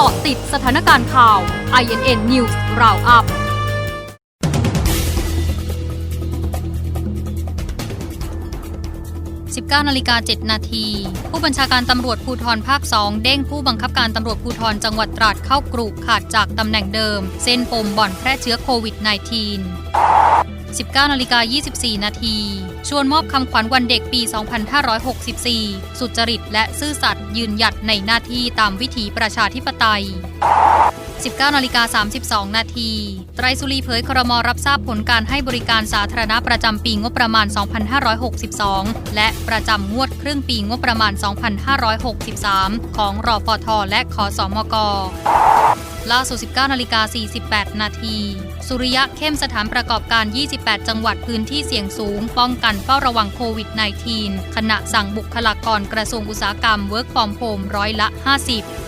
เกาะติดสถานการณ์ข่าว INN News Roundup 19นาฬิกา7นาที ผู้บัญชาการตำรวจภูธรภาค2เด้งผู้บังคับการตำรวจภูธรจังหวัดตราดเข้ากรุขาดจากตำแหน่งเดิม เส้นปมบ่อนแพร่เชื้อโควิด -19 19นาฬิกา24 นาที ชวนมอบคำขวัญวันเด็กปี 2564 สุจริตและซื่อสัตย์ยืนหยัดในหน้าที่ตามวิถีประชาธิปไตย 19นาฬิกา32 นาที ไตรสุรีเผยครมรับทราบผลการให้บริการสาธารณะประจำปีงบประมาณ 2562 และประจำงวดครึ่งปีงบประมาณ 2563 ของรอฟทและขอสอมกล่าสุด 19นาฬิกา48 นาที สุริยะเข้มสถานประกอบการ 28 จังหวัดพื้นที่เสี่ยงสูง ป้องกันเฝ้าระวังโควิด -19 ขณะสั่งบุคลากรกระทรวงอุตสาหกรรม Work from Home ร้อยละ 50